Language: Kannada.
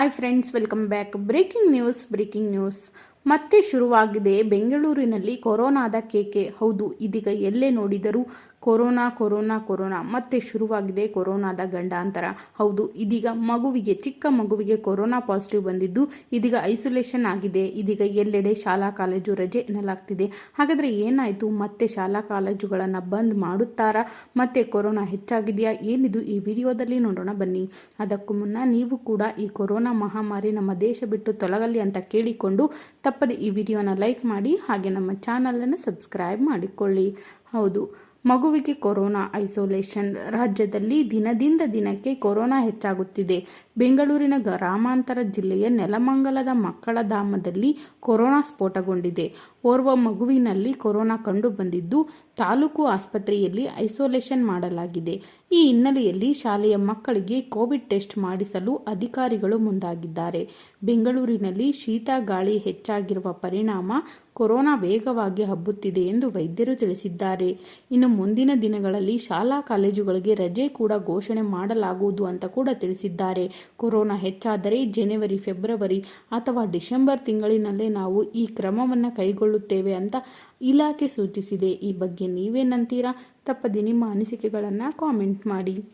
Hi friends welcome back breaking news breaking news ಮತ್ತೆ ಶುರುವಾಗಿದೆ ಬೆಂಗಳೂರಿನಲ್ಲಿ ಕೊರೋನಾದ ಕೇಕೆ ಹೌದು, ಇದೀಗ ಎಲ್ಲೇ ನೋಡಿದರೂ ಕೊರೋನಾ ಕೊರೋನಾ ಕೊರೋನಾ. ಮತ್ತೆ ಶುರುವಾಗಿದೆ ಕೊರೋನಾದ ಗಂಡಾಂತರ. ಹೌದು, ಇದೀಗ ಮಗುವಿಗೆ, ಚಿಕ್ಕ ಮಗುವಿಗೆ ಕೊರೋನಾ ಪಾಸಿಟಿವ್ ಬಂದಿದ್ದು, ಇದೀಗ ಐಸೋಲೇಷನ್ ಆಗಿದೆ. ಇದೀಗ ಎಲ್ಲೆಡೆ ಶಾಲಾ ಕಾಲೇಜು ರಜೆ ಎನ್ನಲಾಗ್ತಿದೆ. ಹಾಗಾದರೆ ಏನಾಯಿತು? ಮತ್ತೆ ಶಾಲಾ ಕಾಲೇಜುಗಳನ್ನು ಬಂದ್ ಮಾಡುತ್ತಾರಾ? ಮತ್ತೆ ಕೊರೋನಾ ಹೆಚ್ಚಾಗಿದೆಯಾ? ಏನಿದು ಈ ವಿಡಿಯೋದಲ್ಲಿ ನೋಡೋಣ ಬನ್ನಿ. ಅದಕ್ಕೂ ಮುನ್ನ ನೀವು ಕೂಡ ಈ ಕೊರೋನಾ ಮಹಾಮಾರಿ ನಮ್ಮ ದೇಶ ಬಿಟ್ಟು ತೊಲಗಲಿ ಅಂತ ಕೇಳಿಕೊಂಡು ತಪ್ಪದೆ ಈ ವಿಡಿಯೋನ ಲೈಕ್ ಮಾಡಿ ಹಾಗೆ ನಮ್ಮ ಚಾನಲನ್ನು ಸಬ್ಸ್ಕ್ರೈಬ್ ಮಾಡಿಕೊಳ್ಳಿ. ಹೌದು ಮಗುವಿಗೆ ಕೊರೋನಾ ಐಸೋಲೇಷನ್. ರಾಜ್ಯದಲ್ಲಿ ದಿನದಿಂದ ದಿನಕ್ಕೆ ಕೊರೋನಾ ಹೆಚ್ಚಾಗುತ್ತಿದೆ. ಬೆಂಗಳೂರಿನ ಗ್ರಾಮಾಂತರ ಜಿಲ್ಲೆಯ ನೆಲಮಂಗಲದ ಮಕ್ಕಳ ಧಾಮದಲ್ಲಿ ಕೊರೋನಾ ಸ್ಫೋಟಗೊಂಡಿದೆ. ಓರ್ವ ಮಗುವಿನಲ್ಲಿ ಕೊರೋನಾ ಕಂಡು ಬಂದಿದ್ದು ತಾಲೂಕು ಆಸ್ಪತ್ರೆಯಲ್ಲಿ ಐಸೋಲೇಷನ್ ಮಾಡಲಾಗಿದೆ. ಈ ಹಿನ್ನೆಲೆಯಲ್ಲಿ ಶಾಲೆಯ ಮಕ್ಕಳಿಗೆ ಕೋವಿಡ್ ಟೆಸ್ಟ್ ಮಾಡಿಸಲು ಅಧಿಕಾರಿಗಳು ಮುಂದಾಗಿದ್ದಾರೆ. ಬೆಂಗಳೂರಿನಲ್ಲಿ ಶೀತ, ಗಾಳಿ ಹೆಚ್ಚಾಗಿರುವ ಪರಿಣಾಮ ಕೊರೋನಾ ವೇಗವಾಗಿ ಹಬ್ಬುತ್ತಿದೆ ಎಂದು ವೈದ್ಯರು ತಿಳಿಸಿದ್ದಾರೆ. ಇನ್ನು ಮುಂದಿನ ದಿನಗಳಲ್ಲಿ ಶಾಲಾ ಕಾಲೇಜುಗಳಿಗೆ ರಜೆ ಕೂಡ ಘೋಷಣೆ ಮಾಡಲಾಗುವುದು ಅಂತ ಕೂಡ ತಿಳಿಸಿದ್ದಾರೆ. ಕೊರೋನಾ ಹೆಚ್ಚಾದರೆ ಜನವರಿ, ಫೆಬ್ರವರಿ ಅಥವಾ ಡಿಸೆಂಬರ್ ತಿಂಗಳಿನಲ್ಲೇ ನಾವು ಈ ಕ್ರಮವನ್ನು ಕೈಗೊಳ್ಳುತ್ತೇವೆ ಅಂತ ಇಲಾಖೆ ಸೂಚಿಸಿದೆ. ಈ ಬಗ್ಗೆ ನೀವೇನಂತೀರಾ ತಪ್ಪದೆ ನಿಮ್ಮ ಅನಿಸಿಕೆಗಳನ್ನು ಕಾಮೆಂಟ್ ಮಾಡಿ.